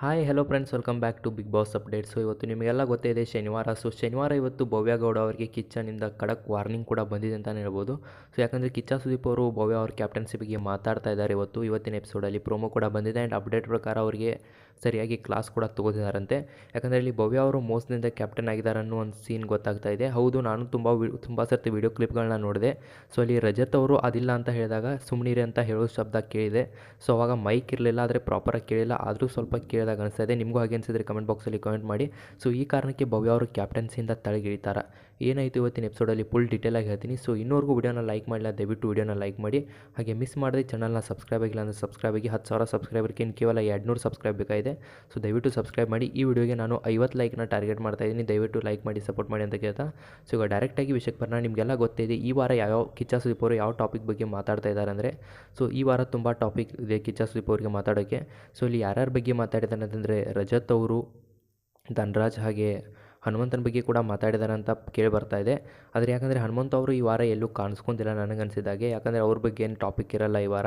Hi hello friends welcome back to Bigg Boss update so ಇವತ್ತು ನಿಮಗೆಲ್ಲ ಗೊತ್ತೇ ಇದೆ ಶನಿವಾರ. ಸೊ ಶನಿವಾರ ಇವತ್ತು ಭವ್ಯ ಗೌಡ ಅವರಿಗೆ ಕಿಚ್ಚನಿಂದ ಖಡಕ್ ವಾರ್ನಿಂಗ್ ಕೂಡ ಬಂದಿದೆ ಅಂತಲೇ ಹೇಳ್ಬೋದು. ಸೊ ಯಾಕಂದರೆ ಕಿಚ್ಚ ಸುದೀಪ್ ಅವರು ಭವ್ಯ ಅವ್ರ ಕ್ಯಾಪ್ಟನ್ಸಿ ಬಗ್ಗೆ ಮಾತಾಡ್ತಾ ಇದ್ದಾರೆ ಇವತ್ತು. ಇವತ್ತಿನ ಎಪಿಸೋಡಲ್ಲಿ ಪ್ರೋಮೋ ಕೂಡ ಬಂದಿದೆ ಆ್ಯಂಡ್ ಅಪ್ಡೇಟ್ ಪ್ರಕಾರ ಅವರಿಗೆ ಸರಿಯಾಗಿ ಕ್ಲಾಸ್ ಕೂಡ ತಗೋತಿದ್ದಾರಂತೆ ಯಾಕಂದರೆ ಇಲ್ಲಿ ಭವ್ಯ ಅವರು ಮೋಸದಿಂದ ಕ್ಯಾಪ್ಟನ್ ಆಗಿದ್ದಾರೆ ಅನ್ನೋ ಒಂದು ಸೀನ್ ಗೊತ್ತಾಗ್ತಾ ಇದೆ. ಹೌದು, ನಾನು ತುಂಬ ತುಂಬ ಸರ್ತಿ ವೀಡಿಯೋ ಕ್ಲಿಪ್ಗಳನ್ನ ನೋಡಿದೆ. ಸೊ ಅಲ್ಲಿ ರಜತ್ ಅವರು ಅದಿಲ್ಲ ಅಂತ ಹೇಳಿದಾಗ ಸುಮ್ಮನಿರಿ ಅಂತ ಹೇಳೋ ಶಬ್ದ ಕೇಳಿದೆ. ಸೊ ಅವಾಗ ಮೈಕ್ ಇರಲಿಲ್ಲ, ಆದರೆ ಪ್ರಾಪರಾಗಿ ಕೇಳಿಲ್ಲ. ಆದರೂ ಸ್ವಲ್ಪ ಕೇಳಿದಾಗ ಅನಿಸ್ತಾ ಇದೆ. ನಿಮಗೂ ಹಾಗೆ ಅನಿಸಿದ್ರೆ ಕಮೆಂಟ್ ಬಾಕ್ಸಲ್ಲಿ ಕಮೆಂಟ್ ಮಾಡಿ. ಸೊ ಈ ಕಾರಣಕ್ಕೆ ಭವ್ಯ ಅವರು ಕ್ಯಾಪ್ಟನ್ಸಿಯಿಂದ ತಳಗಿಳಿತಾರೆ ಏನಾಯಿತು ಇವತ್ತಿನ ಎಪಿಸೋಡಲ್ಲಿ ಫುಲ್ ಡೀಟೇಲಾಗಿ ಹೇಳ್ತೀನಿ. ಸೊ ಇನ್ನೊರ್ಗೂ ವಿಡಿಯೋನ ಲೈಕ್ ಮಾಡಿಲ್ಲ ದಯವಿಟ್ಟು ವಿಡಿಯೋನ ಲೈಕ್ ಮಾಡಿ. ಹಾಗೆ ಮಿಸ್ ಮಾಡದೆ ಚಾನಲ್ನ ಸಬ್ಸ್ಕ್ರೈಬ್ ಆಗಿಲ್ಲ ಅಂದರೆ ಸಬ್ಸ್ಕ್ರೈಬ್ ಆಗಿ ಹತ್ತು ಸಾವಿರ ಸಬ್ಸ್ಕ್ರೈಬರ್ಗೆ ಇನ್ನು ಕೇವಲ ಎರಡುನೂರು ಸಬ್ಸ್ಕ್ರೈಬ್ ಬೇಕಾಗಿದೆ. ಸೊ ದಯವಿಟ್ಟು ಸಬ್ಸ್ಕ್ರೈಬ್ ಮಾಡಿ. ಈ ವಿಡಿಯೋಗೆ ನಾನು ಐವತ್ತು ಲೈಕ್ನ ಟಾರ್ಗೆಟ್ ಮಾಡ್ತಾ ಇದ್ದೀನಿ. ದಯವಿಟ್ಟು ಲೈಕ್ ಮಾಡಿ ಸಪೋರ್ಟ್ ಮಾಡಿ ಅಂತ ಕೇಳ್ತಾ. ಸೊ ಈಗ ಡೈರೆಕ್ಟಾಗಿ ವಿಷಯಕ್ಕೆ ಬರೋಣ. ನಿಮಗೆಲ್ಲ ಗೊತ್ತಿದೆ ಈ ವಾರ ಯಾವ್ಯಾವ ಕಿಚ್ಚ ಸುದೀಪ್ ಅವರು ಯಾವ ಟಾಪಿಕ್ ಬಗ್ಗೆ ಮಾತಾಡ್ತಾ ಇದ್ದಾರೆ ಅಂದರೆ ಸೊ ಈ ವಾರ ತುಂಬ ಟಾಪಿಕ್ ಇದೆ ಕಿಚ್ಚ ಸುದೀಪ್ ಅವರಿಗೆ ಮಾತಾಡೋಕ್ಕೆ ಸೊ ಇಲ್ಲಿ ಯಾರ್ಯಾರ ಬಗ್ಗೆ ಮಾತಾಡಿದ್ದಾರೆ ಅಂತಂದರೆ ರಜತ್ ಅವರು ಧನ್ರಾಜ್ ಹಾಗೆ ಹನುಮಂತನ ಬಗ್ಗೆ ಕೂಡ ಮಾತಾಡಿದಾರೆ ಅಂತ ಕೇಳಿ ಬರ್ತಾ ಇದೆ. ಆದರೆ ಯಾಕಂದರೆ ಹನುಮಂತ ಅವರು ಈ ವಾರ ಎಲ್ಲೂ ಕಾಣಿಸ್ಕೊಂತಿಲ್ಲ ನನಗನ್ಸಿದಾಗೆ. ಯಾಕಂದರೆ ಅವ್ರ ಬಗ್ಗೆ ಏನು ಟಾಪಿಕ್ ಇರಲ್ಲ ಈ ವಾರ.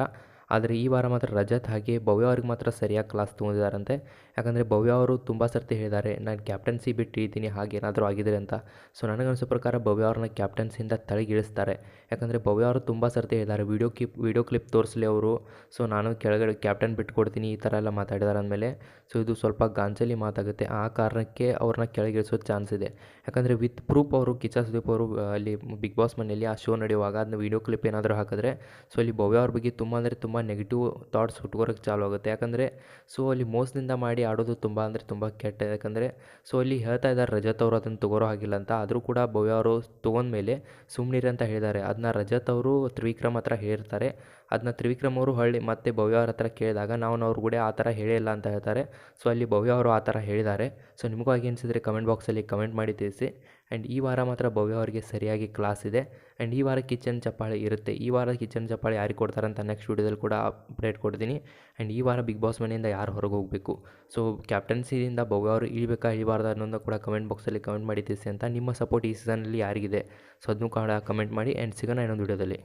ಆದರೆ ಈ ವಾರ ಮಾತ್ರ ರಜತ್ ಹಾಗೆ ಭವ್ಯ ಅವ್ರಿಗೆ ಮಾತ್ರ ಸರಿಯಾಗಿ ಕ್ಲಾಸ್ ತೊಗೊಂಡಿದ್ದಾರಂತೆ. ಯಾಕಂದರೆ ಭವ್ಯ ಅವರು ತುಂಬ ಸರ್ತಿ ಹೇಳಿದ್ದಾರೆ, ನಾನು ಕ್ಯಾಪ್ಟನ್ಸಿ ಬಿಟ್ಟು ಇದ್ದೀನಿ ಹಾಗೇನಾದರೂ ಆಗಿದ್ರೆ ಅಂತ. ಸೊ ನನಗನ್ಸೋ ಪ್ರಕಾರ ಭವ್ಯ ಅವ್ರನ್ನ ಕ್ಯಾಪ್ಟನ್ಸಿಯಿಂದ ತಳಗಿಳಿಸ್ತಾರೆ ಯಾಕಂದರೆ ಭವ್ಯ ಅವರು ತುಂಬ ಸರ್ತಿ ಹೇಳಿದ್ದಾರೆ, ವೀಡಿಯೋ ಕ್ಲಿಪ್ ವೀಡಿಯೋ ಕ್ಲಿಪ್ ತೋರಿಸಲಿ ಅವರು. ಸೊ ನಾನು ಕೆಳಗಡೆ ಕ್ಯಾಪ್ಟನ್ ಬಿಟ್ಕೊಡ್ತೀನಿ, ಈ ಥರ ಎಲ್ಲ ಮಾತಾಡಿದ್ದಾರೆ ಅಂದಮೇಲೆ. ಸೊ ಇದು ಸ್ವಲ್ಪ ಗಾಂಜಲಿ ಮಾತಾಗುತ್ತೆ. ಆ ಕಾರಣಕ್ಕೆ ಅವ್ರನ್ನ ಕೆಳಗಿಳಿಸೋ ಚಾನ್ಸ್ ಇದೆ. ಯಾಕಂದರೆ ವಿತ್ ಪ್ರೂಫ್ ಅವರು, ಕಿಚ್ಚ ಸುದೀಪ್ ಅವರು ಅಲ್ಲಿ ಬಿಗ್ ಬಾಸ್ ಮನೆಯಲ್ಲಿ ಆ ಶೋ ನಡೆಯುವಾಗ ಅದನ್ನ ವೀಡಿಯೋ ಕ್ಲಿಪ್ ಏನಾದರೂ ಹಾಕಿದ್ರೆ, ಸೊ ಅಲ್ಲಿ ಭವ್ಯ ಅವ್ರ ಬಗ್ಗೆ ತುಂಬ ಅಂದರೆ ತುಂಬ ನೆಗೆಟಿವ್ ಥಾಟ್ಸ್ ಹುಟ್ಕೋರೋಕ್ಕೆ ಚಾಲು ಆಗುತ್ತೆ. ಯಾಕಂದರೆ ಸೊ ಅಲ್ಲಿ ಮೋಸದಿಂದ ಮಾಡಿ ಆಡೋದು ತುಂಬ ಅಂದರೆ ತುಂಬ ಕೆಟ್ಟ. ಯಾಕಂದರೆ ಸೊ ಅಲ್ಲಿ ಹೇಳ್ತಾ ಇದ್ದಾರೆ ರಜತ್ ಅವರು ಅದನ್ನು ತಗೋರೋ ಹಾಗಿಲ್ಲ ಅಂತ. ಆದರೂ ಕೂಡ ಭವ್ಯ ಅವರು ತೊಗೊಂಡ್ಮೇಲೆ ಸುಮ್ಮನಿರಿ ಅಂತ ಹೇಳಿದ್ದಾರೆ. ಅದನ್ನ ರಜತ್ ಅವರು ತ್ರಿವಿಕ್ರಮ್ ಹತ್ರ ಹೇಳಿರ್ತಾರೆ. ಅದನ್ನ ತ್ರಿವಿಕ್ರಮ್ ಅವರು ಹಳ್ಳಿ ಮತ್ತೆ ಭವ್ಯ ಅವ್ರ ಹತ್ರ ಕೇಳಿದಾಗ ನಾವು ಅವ್ರ ಕೂಡ ಆ ಥರ ಹೇಳಿಲ್ಲ ಅಂತ ಹೇಳ್ತಾರೆ. ಸೊ ಅಲ್ಲಿ ಭವ್ಯ ಅವರು ಆ ಥರ ಹೇಳಿದ್ದಾರೆ. ಸೊ ನಿಮಗೂ ಹಾಗೆ ಅನಿಸಿದರೆ ಕಮೆಂಟ್ ಬಾಕ್ಸಲ್ಲಿ ಕಮೆಂಟ್ ಮಾಡಿ ತಿಳಿಸಿ. ಆ್ಯಂಡ್ ಈ ವಾರ ಮಾತ್ರ ಭವ್ಯ ಅವರಿಗೆ ಸರಿಯಾಗಿ ಕ್ಲಾಸ್ ಇದೆ. ಆ್ಯಂಡ್ ಈ ವಾರ ಕಿಚನ್ ಚಪ್ಪಾಳೆ ಇರುತ್ತೆ. ಈ ವಾರ ಕಿಚನ್ ಚಪ್ಪಾಳೆ ಯಾರಿಗೆ ಕೊಡ್ತಾರೆ ಅಂತ ನೆಕ್ಸ್ಟ್ ವೀಡಿಯೋದಲ್ಲಿ ಕೂಡ ಅಪ್ಡೇಟ್ ಕೊಡ್ತೀನಿ. ಆ್ಯಂಡ್ ಈ ವಾರ ಬಿಗ್ ಬಾಸ್ ಮನೆಯಿಂದ ಯಾರು ಹೊರಗೆ ಹೋಗಬೇಕು? ಸೊ ಕ್ಯಾಪ್ಟನ್ಸಿಯಿಂದ ಭವ್ಯ ಅವರು ಇಳಿಬೇಕಾ, ಇಳಿಬಾರ್ದು ಅನ್ನೋದು ಕೂಡ ಕಮೆಂಟ್ ಬಾಕ್ಸಲ್ಲಿ ಕಮೆಂಟ್ ಮಾಡಿ ತಿಳಿಸಿ ಅಂತ ನಿಮ್ಮ ಸಪೋರ್ಟ್ ಈ ಸೀಸನಲ್ಲಿ ಯಾರಿಗಿದೆ? ಸೊ ಅದನ್ನು ಕೂಡ ಕಮೆಂಟ್ ಮಾಡಿ ಆ್ಯಂಡ್ ಸಿಗೋಣ ಇನ್ನೊಂದು ವೀಡಿಯೋದಲ್ಲಿ